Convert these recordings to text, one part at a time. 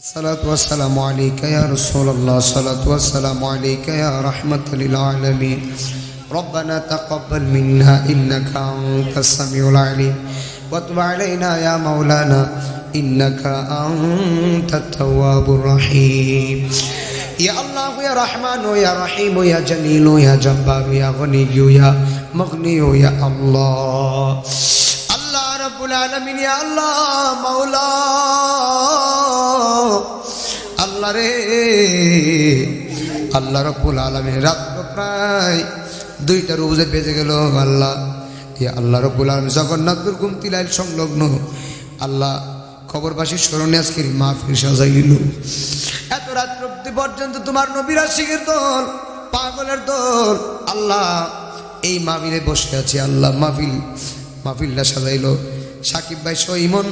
الصلاة والسلام عليك يا رسول الله. الصلاة والسلام عليك يا رحمة للعالمين. ربنا تقبل منا إنك أنت السميع العليم. وتب علينا يا مولانا إنك أنت التواب الرحيم. يا الله يا رحمن يا رحيم يا جليل يا جبار يا غني يا مغني يا الله. الله رب العالمين يا الله مولانا আল্লাহ রাব্বুল আলামিন রাত প্রায় দুইটা রোজে বেজে গেল আল্লাহ। ইয়া আল্লাহ রাব্বুল আলামিন জগন্নাথপুর গুমতি লাইল সংলগ্ন। আল্লাহ খবরবাসী স্মরণে আজকের মাহফিল সাজাইল এত রাত অব্দি পর্যন্ত তোমার নবীর আশিকের দল, পাগলের দল, আল্লাহ এই মাহফিলে বসে আছি, আল্লাহ মাহফিল মাহফিল্লা সাজাইল। সাকিব ভাই সইমন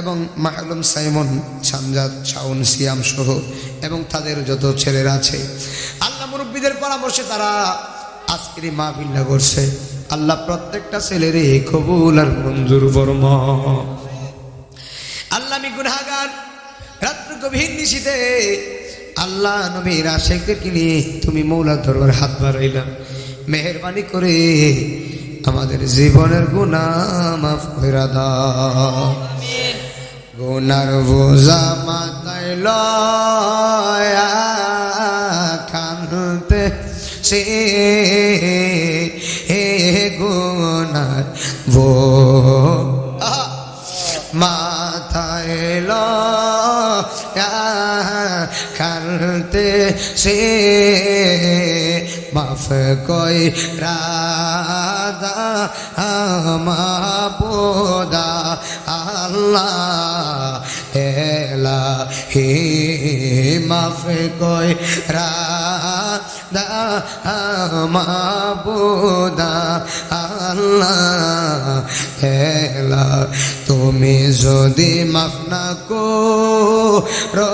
এবং মাহলুম সাইমন, সামজাদ শাউন সিয়াম সহ এবং তাদের যত ছেলেরা আছে। আল্লাহ মুরব্বীদের পরামর্শে তারা আজকের এই মাহফিল্লা করছে। আল্লাহ প্রত্যেকটা ছেলেরে কবুল আর মঞ্জুর বর্মা আল্লাহ আমি গুনাগার রাত্র গভীর নিশিতে আল্লাহ নবীর আশেখদেরকে নিয়ে তুমি মৌলার দরবার হাত বাড়াইলাম মেহরবানি করে আমাদের জীবনের গুণা মাফ করে দাও। গুনার বোঝা মাথায় লয়া কানতে সে হে গুনার বো! মাথায় লয়া কানতে সে মাফ কই রাধা মাপোদা আল্লাহ এলা হে মাফ কই রাধা মাপোদা আল্লাহ, এলা, তুমি যদি মাফ না করো,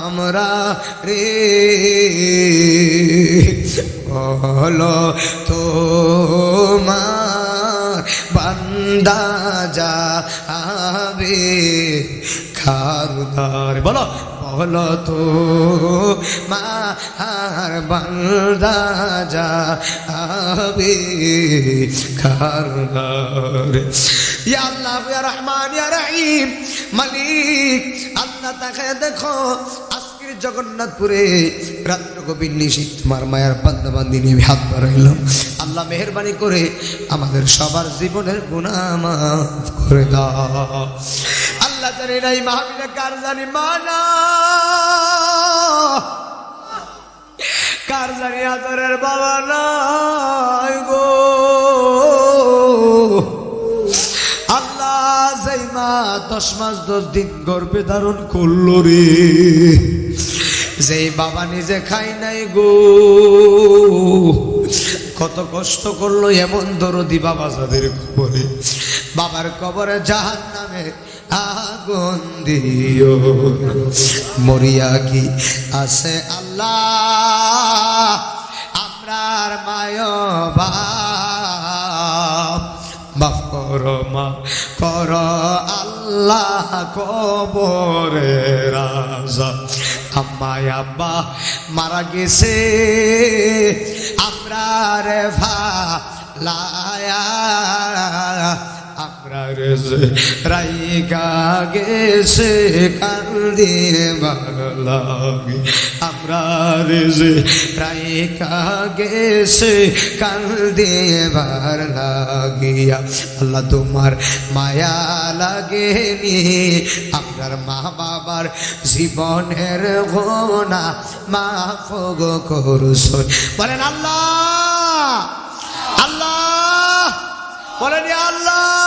আমরা রে তোমার বান্দা যা আবে খারদার বলো। বলো তো মার বান্দা যা আবে খারদার ইয়া রহমান, ইয়া রহিম, মালিক, আল্লাহ তাকে দেখো আজকের জগন্নাথপুরে রাত্র গভীর নিশীত তোমার মায়ার বান্দা বান্দি নিয়ে হাত বাড়াইলাম আল্লাহ মেহরবানি করে আমাদের সবার জীবনের গুণা মাফ করে দাও। আল্লাহ জানি নাই মাহবিনা কার জানি মানা। কার জানি আদরের বাবা নাই গো। দশ মাস দশ দিন গর্ভে ধারণ করল রে। যেই বাবা নিজে খাই নাই গো। কত কষ্ট করল এমন দরদি বাবা যাদের কবরে। বাবার কবরে জাহান নামে আগুন দিও। মরিয়া কি আছে আল্লাহ? আমরার মায় বাপ মাফ করো মা কর, আল্লাহ কবরে রাজা। আম্মায় আব্বা মারা গেছে আমরা রে ভালায়া। আমরা রে রাইকা গেছে কান্দিয়ে বাগলাগে আমরা রে যে রাইকা গেছে কান্দিয়ে বার লাগিয়া আল্লাহ তোমার মায়া লাগেনি আপনার মা বাবার জীবনের গোনা মা গো করুস বলেন আল্লাহ আল্লাহ বলেন আল্লাহ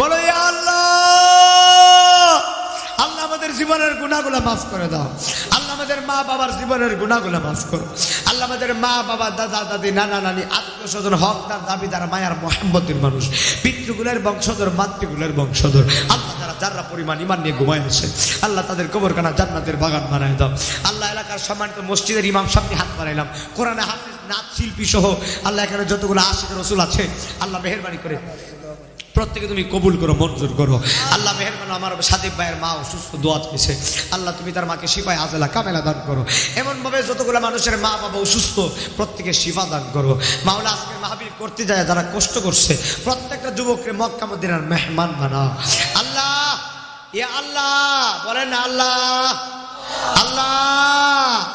বলো আল্লাহ আল্লাহ আমাদের জীবনের গুণাগুলো মাফ করে দাও। আল্লাহ আমাদের মা বাবার জীবনের গুণাগুলো মাফ করো। আল্লাহ আমাদের মা, বাবা, দাদা, দাদি, নানা, নানি আত্মস্বজন হকদার, দাবিদার, মায়ার মোহাম্মতের মানুষ, পিতৃগুলের বংশধর, মাতৃগুলের বংশধর। আল্লাহ যারা যারা পরিমাণ ইমান নিয়ে ঘুমায় আছে, আল্লাহ তাদের কবরখানা জান্নাতের বাগান বানায় দাও। আল্লাহ এলাকার সম্মানিত মসজিদের ইমাম সামনে হাত বানাইলাম কোরআনে হাফিজ নাচ শিল্পী সহ আল্লাহ এখানে যতগুলো আশিক রসুল আছে, আল্লাহ মেহরবানি করে প্রত্যেকে তুমি কবুল করো, মঞ্জুর করো। আল্লাহ মেহরবান আমার সাদিক ভাইয়ের মা অসুস্থ, দোয়া পেয়েছে আল্লাহ তুমি তার মাকে শিফায় আজেলা, কামেলা দান করো। এমনভাবে যতগুলো মানুষের মা বাবা অসুস্থ, প্রত্যেকে শিফা দান করো। মাওলা আজকের মাহবিল করতে যায়, যারা কষ্ট করছে, প্রত্যেকটা যুবককে মক্কা মদিনার মেহমান বানাও। আল্লাহ, ইয়া আল্লাহ, বলেন আল্লাহ। আল্লাহ,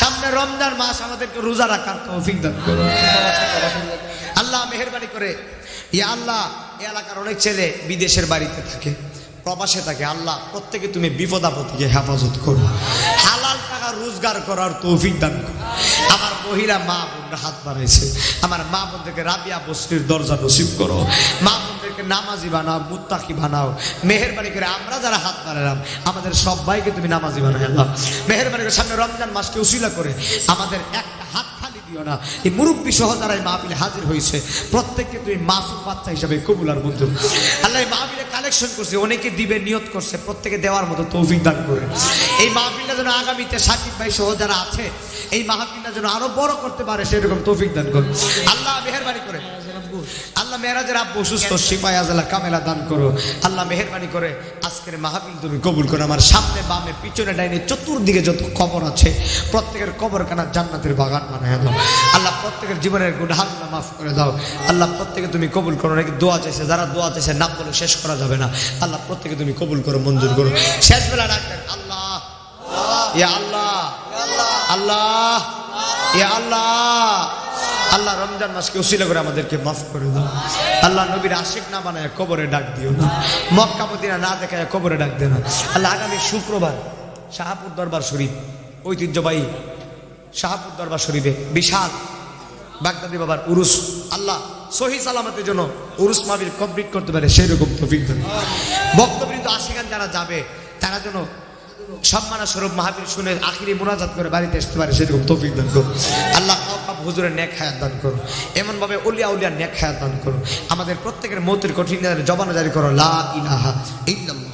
সামনে রমজান মাস, আমাদেরকে রোজা রাখার তৌফিক দান করো। আল্লাহ মেহরবানি করে। ইয়া আল্লাহ এলাকার অনেক ছেলে বিদেশের বাড়িতে থাকে, প্রবাসে থাকে। আল্লাহ প্রত্যেকে তুমি বিপদ আপদকে হেফাজত করো। হালাল টাকা রোজগার করার তৌফিক দান করো। আমার মহিলা মা বোনরা হাত বাড়াইছে। আমার মা বোনদেরকে রাবিয়া বস্তির দরজা নসিব করো। মা বোনদেরকে নামাজি বানাও, মুত্তাকি বানাও। মেহরবানি করে আমরা যারা হাত বাড়ালাম, আমাদের সবাইকে তুমি নামাজি বানাই আল্লাহ। মেহরবানি করে সামনে রমজান মাসকে উসিলা করে আমাদের একটা হাত দিও না এই মুরব্বী সহ যারা এই মাহবিলে হাজির হয়েছে, প্রত্যেককে তুমি মাসুক বাচ্চা হিসাবে কবুল আর মঞ্জুর আল্লাহ এই মাহবিলে কালেকশন করছে, অনেকে দিবে, নিয়ত করছে, প্রত্যেকে দেওয়ার মতো তৌফিক দান করে। এই মাহফিলটা যেন আগামীতে সাকিব ভাই সহ যারা আছে এই মাহফিলটা যেন আরও বড় করতে পারে, সেরকম তৌফিক দান করে আল্লাহ মেহরবানি করে। আল্লাহ মেহরাজের আব্বু সুস্থ সিপাই আজলা কামেলা দান করো। আল্লাহ মেহরবানি করে আজকের মাহফিল তুমি কবুল করো। আমার সামনে বামে পিছনে ডাইনে চতুর্দিকে যত কবর আছে, প্রত্যেকের কবর কানা জান্নাতের বাগান বানায় দাও। আল্লাহ প্রত্যেকের জীবনের গুণাহাগুলা মাফ করে দাও। আল্লাহ প্রত্যেকে তুমি কবুল করো। নাকি দোয়া চাইছে? যারা দোয়া চাইছে, নাম বলে, শেষ করা যাবে না। আল্লাহ প্রত্যেকে তুমি কবুল করো, মঞ্জুর করো। শেষ বেলা ডাকবেন, আল্লাহ। ইয়া আল্লাহ। আল্লাহ। ইয়া আল্লাহ। আল্লাহ রমজান মাসকে উসিলা করে আমাদেরকে মাফ করে দাও। আল্লাহ নবীর আশিক না বানায় কবরে ডাক দিও না। মক্কা মদিনা না দেখায় কবরে ডাক দিও না। আল্লাহ আগামী শুক্রবার শাহাপুর দরবার শরীফ, ঐতিহ্যবাহী শাহাপুর দরবার শরীফে বিশাল বাগদাদি বাবার উরুস। আল্লাহ সহি সালামতের জন্য উরুস মাবির কমপ্লিট করতে পারে। সেই রকম তফিক দেন। বক্তবৃন্দ আশিকান যারা যাবে, তারা যেন সম্মানা স্বরূপ মাহাবীর শুনে আখিরি মোনাজাত করে বাড়িতে আসতে পারে, সেরকম তৌফিক দান করো আল্লাহ হুজুরের ন্যাক হায়াত দান করো এমন ভাবে উলিয়া উলিয়ার ন্যাক হায়াত দান করো আমাদের প্রত্যেকের মতের কঠিন জবানো জারি করো, লা ইলাহা ইল্লাল্লাহ।